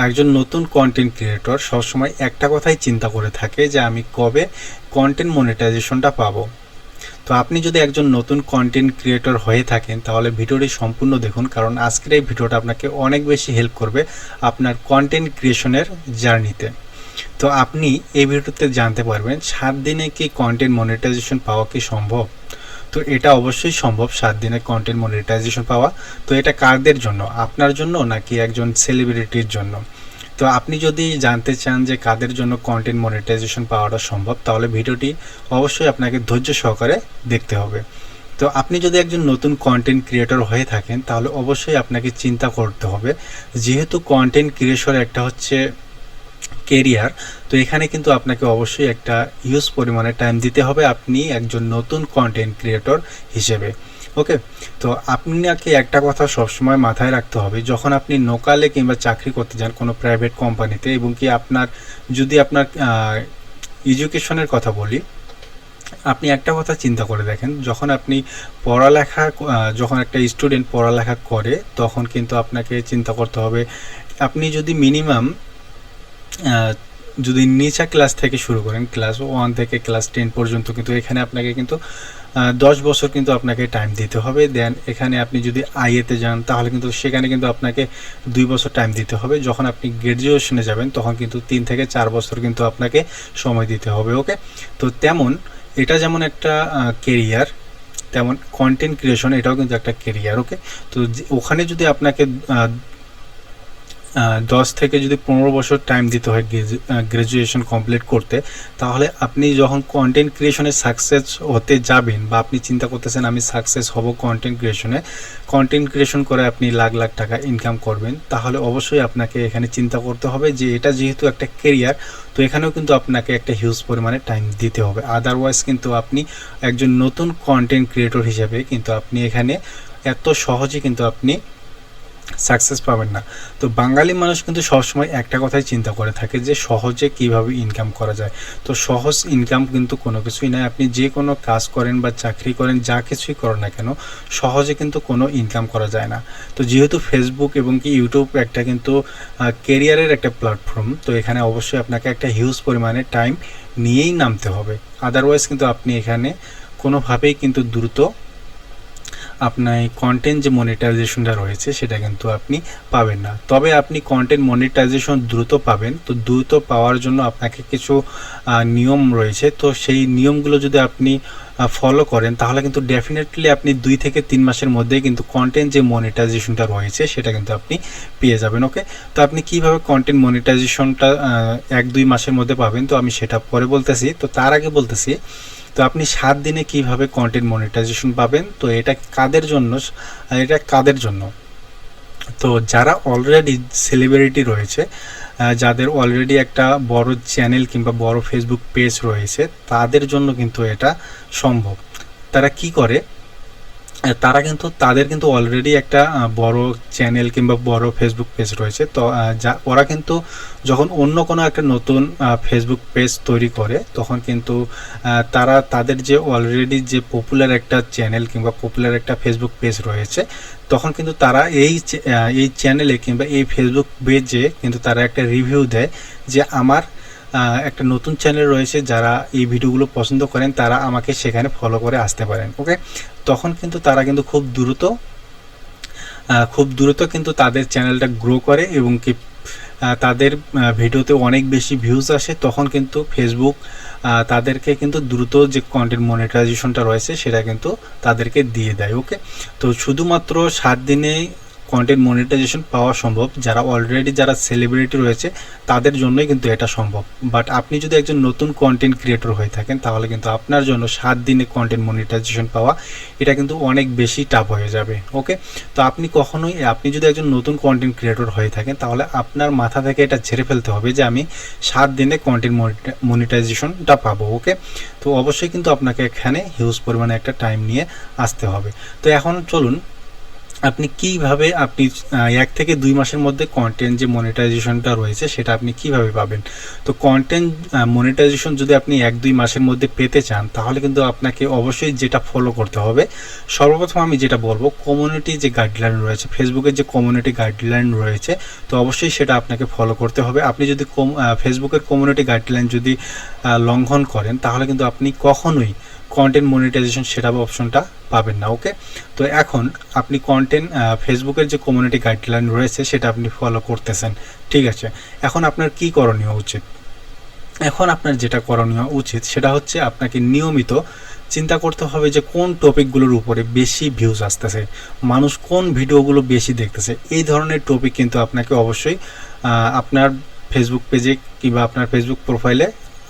একজন নতুন content creator সবসময় একটা কথাই চিন্তা করে থাকে যে আমি কবে কন্টেন্ট মনিটাইজেশনটা পাবো। তো আপনি যদি একজন নতুন কন্টেন্ট ক্রিয়েটর হয়ে থাকেন, তাহলে ভিডিওটি সম্পূর্ণ দেখুন, কারণ আজকের এই ভিডিওটা আপনাকে অনেক বেশি হেল্প করবে আপনার কন্টেন্ট ক্রিয়েশনের জার্নিতে তো আপনি এই ভিডিওতে জানতে পারবেন, সাত দিনে কি কন্টেন্ট মনিটাইজেশন পাওয়া কি সম্ভব? তো এটা অবশ্যই সম্ভব সাত দিনে কন্টেন্ট মনিটাইজেশন পাওয়া। তো এটা কারদের জন্য? আপনার জন্য নাকি একজন সেলিব্রিটির জন্য? তো আপনি যদি জানতে চান যে কাদের জন্য কন্টেন্ট মনিটাইজেশন পাওয়াটা সম্ভব, তাহলে ভিডিওটি অবশ্যই আপনাকে ধৈর্য সহকারে দেখতে হবে। তো আপনি যদি একজন নতুন কন্টেন্ট ক্রিয়েটর হয়ে থাকেন, তাহলে অবশ্যই আপনাকে চিন্তা করতে হবে। যেহেতু কন্টেন্ট ক্রিয়েশন একটা হচ্ছে কেরিয়ার তো এখানে কিন্তু আপনাকে অবশ্যই একটা হিউজ পরিমাণে টাইম দিতে হবে আপনি একজন নতুন কন্টেন্ট ক্রিয়েটর হিসেবে ওকে তো আপনাকে একটা কথা সবসময় মাথায় রাখতে হবে, যখন আপনি নোকালে কিংবা চাকরি করতে যান কোনো প্রাইভেট কোম্পানিতে এবং কি আপনার, যদি আপনার এডুকেশনের কথা বলি, আপনি একটা কথা চিন্তা করে দেখেন, যখন আপনি পড়ালেখা যখন একটা স্টুডেন্ট পড়ালেখা করে, তখন কিন্তু আপনাকে চিন্তা করতে হবে, আপনি যদি মিনিমাম যদি নিচা ক্লাস থেকে শুরু করেন ক্লাস ওয়ান থেকে ক্লাস টেন পর্যন্ত কিন্তু এখানে আপনাকে কিন্তু দশ বছর কিন্তু আপনাকে টাইম দিতে হবে। দেন এখানে আপনি যদি আইএতে যান, তাহলে কিন্তু সেখানে কিন্তু আপনাকে দুই বছর টাইম দিতে হবে। যখন আপনি গ্র্যাজুয়েশনে যাবেন, তখন কিন্তু তিন থেকে চার বছর কিন্তু আপনাকে সময় দিতে হবে ওকে তো তেমন, এটা যেমন একটা কেরিয়ার তেমন কন্টেন্ট ক্রিয়েশন এটাও কিন্তু একটা কেরিয়ার ওকে তো ওখানে যদি আপনাকে দশ থেকে যদি পনেরো বছর টাইম দিতে হয় গ্রাজুয়েশন কমপ্লিট করতে, তাহলে আপনি যখন কন্টেন্ট ক্রিয়েশনে সাকসেস হতে যাবেন বা আপনি চিন্তা করতেছেন আমি সাকসেস হব কন্টেন্ট ক্রিয়েশনে কন্টেন্ট ক্রিয়েশন করে আপনি লাখ লাখ টাকা ইনকাম করবেন, তাহলে অবশ্যই আপনাকে এখানে চিন্তা করতে হবে যে এটা যেহেতু একটা কেরিয়ার তো এখানেও কিন্তু আপনাকে একটা হিউজ পরিমাণে টাইম দিতে হবে। আদারওয়াইজ কিন্তু আপনি একজন নতুন কন্টেন্ট ক্রিয়েটর হিসেবে কিন্তু আপনি এখানে এত সহজে কিন্তু আপনি সাকসেস পাবেন না। তো বাঙালি মানুষ কিন্তু সবসময় একটা কথাই চিন্তা করে থাকে যে সহজে কীভাবে ইনকাম করা যায়। তো সহজ ইনকাম কিন্তু কোনো কিছুই নয়। আপনি যে কোনো কাজ করেন বা চাকরি করেন, যা কিছুই করেন না কেন, সহজে কিন্তু কোনো ইনকাম করা যায় না। তো যেহেতু ফেসবুক এবং কি ইউটিউব একটা কিন্তু কেরিয়ারের একটা প্ল্যাটফর্ম তো এখানে অবশ্যই আপনাকে একটা হিউজ পরিমাণে টাইম নিয়েই নামতে হবে। আদারওয়াইজ কিন্তু আপনি এখানে কোনোভাবেই কিন্তু দ্রুত আপনার কন্টেন্ট যে মনিটাইজেশনটা রয়েছে, সেটা কিন্তু আপনি পাবেন না। তবে আপনি কন্টেন্ট মনিটাইজেশন দ্রুত পাবেন। তো দ্রুত পাওয়ার জন্য আপনাকে কিছু নিয়ম রয়েছে। তো সেই নিয়মগুলো যদি আপনি ফলো করেন, তাহলে কিন্তু ডেফিনেটলি আপনি দুই থেকে তিন মাসের মধ্যে কিন্তু কন্টেন্ট যে মনিটাইজেশনটা রয়েছে, সেটা কিন্তু আপনি পেয়ে যাবেন ওকে তো আপনি কীভাবে কন্টেন্ট মনিটাইজেশনটা এক দুই মাসের মধ্যে পাবেন? তো আমি সেটা পরে বলতেছি। তো তার আগে বলতেছি তো আপনি সাত দিনে কীভাবে কন্টেন্ট মনিটাইজেশন পাবেন? তো এটা কাদের জন্য? এটা কাদের জন্য? তো যারা অলরেডি সেলিব্রিটি রয়েছে যাদের অলরেডি একটা বড় চ্যানেল কিংবা বড় ফেসবুক পেজ রয়েছে, তাদের জন্য কিন্তু এটা সম্ভব। তারা কি করে? তারা কিন্তু, তাদের কিন্তু অলরেডি একটা বড় চ্যানেল কিংবা বড় ফেসবুক পেজ রয়েছে। তো যা, ওরা কিন্তু যখন অন্য কোনো একটা নতুন ফেসবুক পেজ তৈরি করে, তখন কিন্তু তারা তাদের যে অলরেডি যে পপুলার একটা চ্যানেল কিংবা পপুলার একটা ফেসবুক পেজ রয়েছে, তখন কিন্তু তারা এই এই চ্যানেলে কিংবা এই ফেসবুক পেজে কিন্তু তারা একটা রিভিউ দেয় যে আমার একটা নতুন চ্যানেল রয়েছে, যারা এই ভিডিওগুলো পছন্দ করেন, তারা আমাকে সেখানে ফলো করে আসতে পারেন ওকে তখন কিন্তু তারা কিন্তু খুব দ্রুত খুব দ্রুত কিন্তু তাদের চ্যানেলটা গ্রো করে এবং কি তাদের ভিডিওতে অনেক বেশি ভিউজ আসে, তখন কিন্তু ফেসবুক তাদেরকে কিন্তু দ্রুত যে কন্টেন্ট মনিটাইজেশনটা রয়েছে, সেটা কিন্তু তাদেরকে দিয়ে দেয় ওকে তো শুধুমাত্র সাত দিনে কন্টেন্ট মনিটাইজেশন পাওয়া সম্ভব। যারা অলরেডি যারা সেলিব্রিটি রয়েছে, তাদের জন্যই কিন্তু এটা সম্ভব। বাট আপনি যদি একজন নতুন কন্টেন্ট ক্রিয়েটর হয়ে থাকেন, তাহলে কিন্তু আপনার জন্য সাত দিনে কন্টেন্ট মনিটাইজেশন পাওয়া, এটা কিন্তু অনেক বেশি টাফ হয়ে যাবে। ওকে তো আপনি কখনোই, আপনি যদি একজন নতুন কন্টেন্ট ক্রিয়েটর হয়ে থাকেন, তাহলে আপনার মাথা থেকে এটা ঝেড়ে ফেলতে হবে যে আমি সাত দিনে কন্টেন্ট মনিটাইজেশনটা পাবো। ওকে তো অবশ্যই কিন্তু আপনাকে এখানে হিউজ পরিমাণে একটা টাইম নিয়ে আসতে হবে। তো এখন চলুন আপনি কীভাবে আপনি এক থেকে দুই মাসের মধ্যে কন্টেন্ট যে মনিটাইজেশনটা রয়েছে সেটা আপনি কীভাবে পাবেন? তো কন্টেন্ট মনিটাইজেশন যদি আপনি এক দুই মাসের মধ্যে পেতে চান, তাহলে কিন্তু আপনাকে অবশ্যই যেটা ফলো করতে হবে, সর্বপ্রথম আমি যেটা বলব কমিউনিটি যে গাইডলাইন রয়েছে ফেসবুকের যে কমিউনিটি গাইডলাইন রয়েছে, তো অবশ্যই সেটা আপনাকে ফলো করতে হবে। আপনি যদি ফেসবুকের কমিউনিটি গাইডলাইন যদি লঙ্ঘন করেন, তাহলে কিন্তু আপনি কখনোই কন্টেন্ট মনিটাইজেশন সেটা অপশনটা পাবেন না ওকে তো এখন আপনি কন্টেন্ট ফেসবুকের যে কমিউনিটি গাইডলাইন রয়েছে সেটা আপনি ফলো করতেছেন, ঠিক আছে? এখন আপনার কি করণীয় উচিত? এখন আপনার যেটা করণীয় উচিত সেটা হচ্ছে আপনাকে নিয়মিত চিন্তা করতে হবে যে কোন টপিকগুলোর উপরে বেশি ভিউজ আসতেছে, মানুষ কোন ভিডিওগুলো বেশি দেখতেছে, এই ধরনের টপিক কিন্তু আপনাকে অবশ্যই আপনার ফেসবুক পেজে কিংবা আপনার ফেসবুক প্রোফাইলে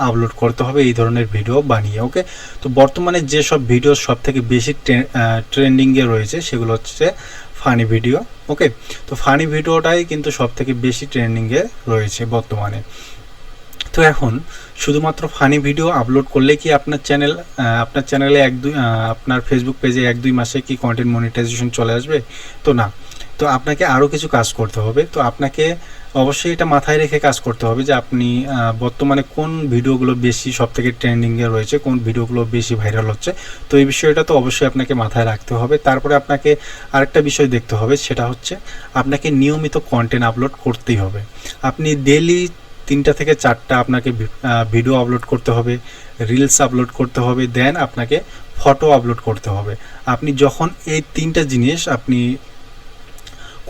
আপলোড করতে হবে, এই ধরনের ভিডিও বানিয়ে ওকে তো বর্তমানে যেসব ভিডিও সব থেকে বেশি ট্রেন্ডিংয়ে রয়েছে, সেগুলো হচ্ছে ফানি ভিডিও ওকে তো ফানি ভিডিওটাই কিন্তু সব থেকে বেশি ট্রেন্ডিংয়ে রয়েছে বর্তমানে। তো এখন শুধুমাত্র ফানি ভিডিও আপলোড করলে কি আপনার চ্যানেল আপনার চ্যানেলে এক দুই আপনার ফেসবুক পেজে এক দুই মাসে কি কন্টেন্ট মনিটাইজেশন চলে আসবে? তো না। তো আপনাকে আরও কিছু কাজ করতে হবে। তো আপনাকে অবশ্যই এটা মাথায় রেখে কাজ করতে হবে যে আপনি বর্তমানে কোন ভিডিওগুলো বেশি সব থেকে ট্রেন্ডিংয়ে রয়েছে, কোন ভিডিওগুলো বেশি ভাইরাল হচ্ছে। তো এই বিষয়টা তো অবশ্যই আপনাকে মাথায় রাখতে হবে। তারপরে আপনাকে আরেকটা বিষয় দেখতে হবে, সেটা হচ্ছে আপনাকে নিয়মিত কন্টেন্ট আপলোড করতেই হবে। আপনি ডেলি তিনটা থেকে চারটা আপনাকে ভিডিও আপলোড করতে হবে রিলস আপলোড করতে হবে দেন আপনাকে ফটো আপলোড করতে হবে। আপনি যখন এই তিনটা জিনিস আপনি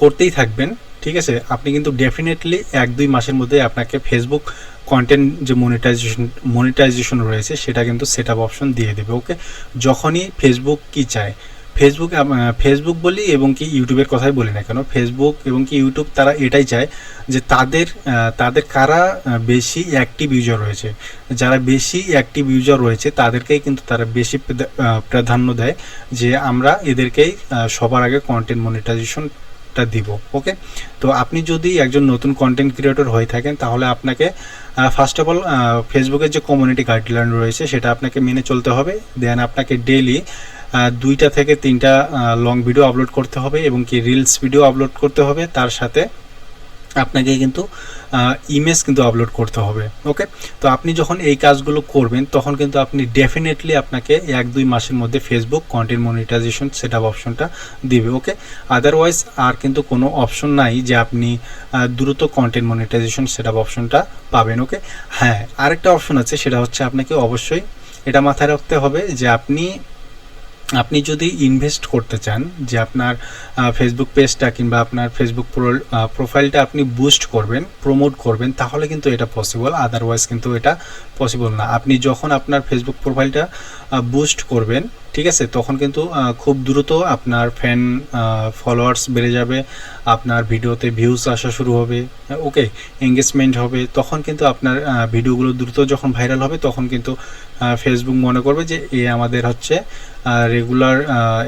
করতেই থাকবেন ঠিক আছে? আপনি কিন্তু ডেফিনেটলি এক দুই মাসের মধ্যে আপনাকে ফেসবুক কন্টেন্ট যে মনিটাইজেশন মনিটাইজেশন রয়েছে, সেটা কিন্তু সেট আপ অপশন দিয়ে দেবে ওকে যখনই ফেসবুক কি চায়? ফেসবুক ফেসবুক বলি এবং কি ইউটিউবের কথাই বলি না কেন? ফেসবুক এবং কি ইউটিউব তারা এটাই চায় যে তাদের তাদের কারা বেশি অ্যাক্টিভ ইউজার রয়েছে? যারা বেশি অ্যাক্টিভ ইউজার রয়েছে, তাদেরকেই কিন্তু তারা বেশি প্রাধা- প্রাধান্য দেয় যে আমরা এদেরকেই সবার আগে কন্টেন্ট মনিটাইজেশনটা দিব ওকে তো আপনি যদি একজন নতুন কন্টেন্ট ক্রিয়েটর হয়ে থাকেন, তাহলে আপনাকে ফার্স্ট অফ অল ফেসবুকের যে কমিউনিটি গাইডলাইন রয়েছে, সেটা আপনাকে মেনে চলতে হবে। দেন আপনাকে ডেলি দুইটা থেকে তিনটা লং ভিডিও আপলোড করতে হবে এবং কি রিলস ভিডিও আপলোড করতে হবে। তার সাথে আপনাকে কিন্তু ইমেজ কিন্তু আপলোড করতে হবে ওকে তো আপনি যখন এই কাজগুলো করবেন, তখন কিন্তু আপনি ডেফিনেটলি আপনাকে এক দুই মাসের মধ্যে Facebook content monetization set up অপশনটা দিবে ওকে আদারওয়াইজ আর কিন্তু কোনো অপশন নাই যে আপনি দ্রুত কন্টেন্ট মনিটাইজেশন সেট আপ অপশনটা পাবেন ওকে হ্যাঁ আরেকটা অপশন আছে, সেটা হচ্ছে আপনাকে অবশ্যই এটা মাথায় রাখতে হবে যে আপনি আপনি যদি ইনভেস্ট করতে চান, যে আপনার ফেসবুক পেজটা কিংবা আপনার ফেসবুক প্রোফাইলটা আপনি বুস্ট করবেন প্রমোট করবেন, তাহলে কিন্তু এটা পসিবল আদারওয়াইজ কিন্তু এটা পসিবল না। আপনি যখন আপনার ফেসবুক প্রোফাইলটা বুস্ট করবেন ঠিক আছে, তখন কিন্তু খুব দ্রুত আপনার ফ্যান ফলোয়ার্স বেড়ে যাবে, আপনার ভিডিওতে ভিউজ আসা শুরু হবে ওকে এঙ্গেজমেন্ট হবে, তখন কিন্তু আপনার ভিডিওগুলো দ্রুত যখন ভাইরাল হবে, তখন কিন্তু ফেসবুক মনে করবে যে, এ আমাদের হচ্ছে রেগুলার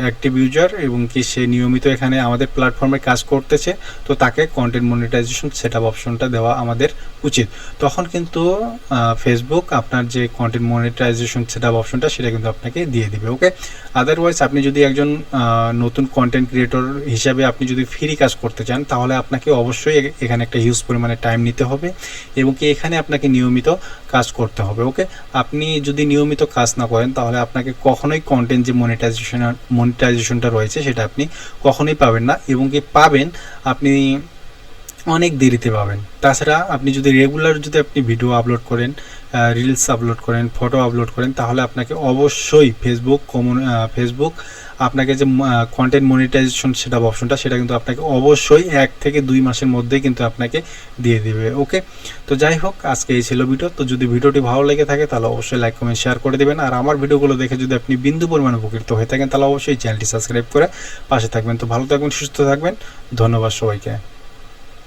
অ্যাক্টিভ ইউজার এবং কি সে নিয়মিত এখানে আমাদের প্ল্যাটফর্মে কাজ করতেছে, তো তাকে কন্টেন্ট মনিটাইজেশন সেট আপ অপশনটা দেওয়া আমাদের উচিত। তখন কিন্তু ফেসবুক আপনার যে কন্টেন্ট মনিটাইজেশন সেট আপ অপশনটা সেটা কিন্তু আপনাকে দিয়ে দিবে ওকে আদারওয়াইজ আপনি যদি একজন নতুন কন্টেন্ট ক্রিয়েটর হিসাবে আপনি যদি ফ্রি কাজ করতে চান, তাহলে আপনাকে অবশ্যই এখানে একটা হিউজ পরিমাণে টাইম নিতে হবে এবং কি এখানে আপনাকে নিয়মিত কাজ করতে হবে ওকে আপনি যদি নিয়মিত কাজ না করেন, তাহলে আপনাকে কখনোই কন্টেন্ট যে মনিটাইজেশন মনিটাইজেশনটা রয়েছে, সেটা আপনি কখনোই পাবেন না এবং কি পাবেন, আপনি অনেক দেরিতে পাবেন। তাছাড়া আপনি যদি রেগুলার যদি আপনি ভিডিও আপলোড করেন রিলস আপলোড করেন ফটো আপলোড করেন, তাহলে আপনাকে অবশ্যই ফেসবুক কমন ফেসবুক আপনাকে যে কন্টেন্ট মনিটাইজেশন সেটা অপশনটা সেটা কিন্তু আপনাকে অবশ্যই এক থেকে দুই মাসের মধ্যেই কিন্তু আপনাকে দিয়ে দিবে ওকে তো যাই হোক, আজকে এই ছিল ভিডিও তো যদি ভিডিওটি ভালো লেগে থাকে, তাহলে অবশ্যই লাইক কমেন্ট শেয়ার করে দেবেন। আর আমার ভিডিওগুলো দেখে যদি আপনি বিন্দু পরিমাণে উপকৃত হয়ে থাকেন, তাহলে অবশ্যই চ্যানেলটি সাবস্ক্রাইব করে পাশে থাকবেন। তো ভালো থাকবেন, সুস্থ থাকবেন। ধন্যবাদ সবাইকে।